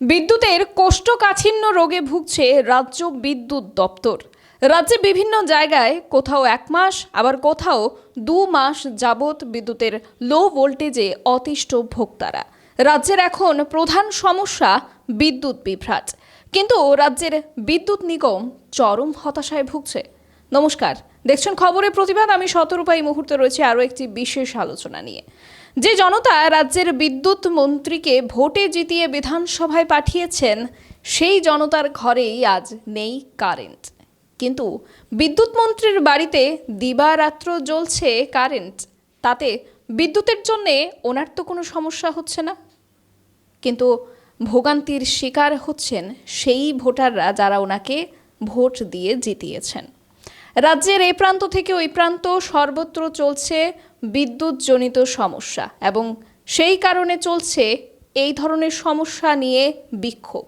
বিদ্যুতের কোষ্ঠকাঠিন্য রোগে ভুগছে রাজ্য বিদ্যুৎ দপ্তর। রাজ্যে বিভিন্ন জায়গায় কোথাও এক মাস, আবার কোথাও দু মাস যাবৎ বিদ্যুতের লো ভোল্টেজে অতিষ্ঠ ভোক্তারা। রাজ্যের এখন প্রধান সমস্যা বিদ্যুৎ বিভ্রাট। কিন্তু রাজ্যের বিদ্যুৎ নিগম চরম হতাশায় ভুগছে। নমস্কার। দেখছেন খবরের প্রতিবাদ। আমি শতরূপা এই মুহূর্তে রয়েছে আরও একটি বিশেষ আলোচনা নিয়ে। যে জনতা রাজ্যের বিদ্যুৎ মন্ত্রীকে ভোটে জিতিয়ে বিধানসভায় পাঠিয়েছেন, সেই জনতার ঘরেই আজ নেই কারেন্ট। কিন্তু বিদ্যুৎ মন্ত্রীর বাড়িতে দিবারাত্র জ্বলছে কারেন্ট। তাতে বিদ্যুতের জন্যে ওনার তো কোনো সমস্যা হচ্ছে না। কিন্তু ভোগান্তির শিকার হচ্ছেন সেই ভোটাররা যারা ওনাকে ভোট দিয়ে জিতিয়েছেন। রাজ্যের এই প্রান্ত থেকে ওই প্রান্ত সর্বত্র চলছে বিদ্যুৎজনিত সমস্যা এবং সেই কারণে চলছে এই ধরনের সমস্যা নিয়ে বিক্ষোভ।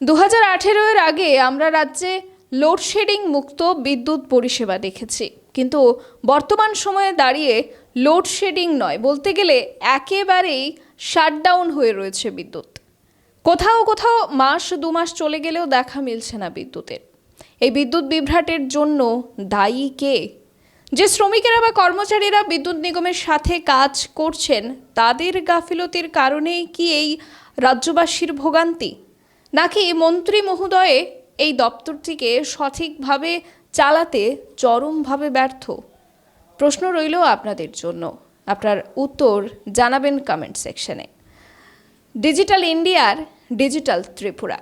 দু হাজার এর আগে আমরা রাজ্যে লোডশেডিং মুক্ত বিদ্যুৎ পরিষেবা দেখেছি। কিন্তু বর্তমান সময়ে দাঁড়িয়ে লোডশেডিং নয়, বলতে গেলে একেবারেই শাটডাউন হয়ে রয়েছে বিদ্যুৎ। কোথাও কোথাও মাস দু মাস চলে গেলেও দেখা মিলছে না বিদ্যুতের। এই বিদ্যুৎ বিভ্রাটের জন্য দায়ী কে? যে শ্রমিকেরা বা কর্মচারীরা বিদ্যুৎ নিগমের সাথে কাজ করছেন, তাদের গাফিলতির কারণেই কি এই রাজ্যবাসীর ভোগান্তি? নাকি মন্ত্রী মহোদয়ে এই দপ্তরটিকে সঠিকভাবে চালাতে চরমভাবে ব্যর্থ? প্রশ্ন রইল আপনাদের জন্য। আপনার উত্তর জানাবেন কমেন্ট সেকশনে ডিজিটাল ইন্ডিয়ার ডিজিটাল ত্রিপুরা।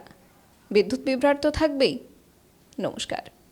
বিদ্যুৎ বিভ্রাট তো থাকবেই। não os.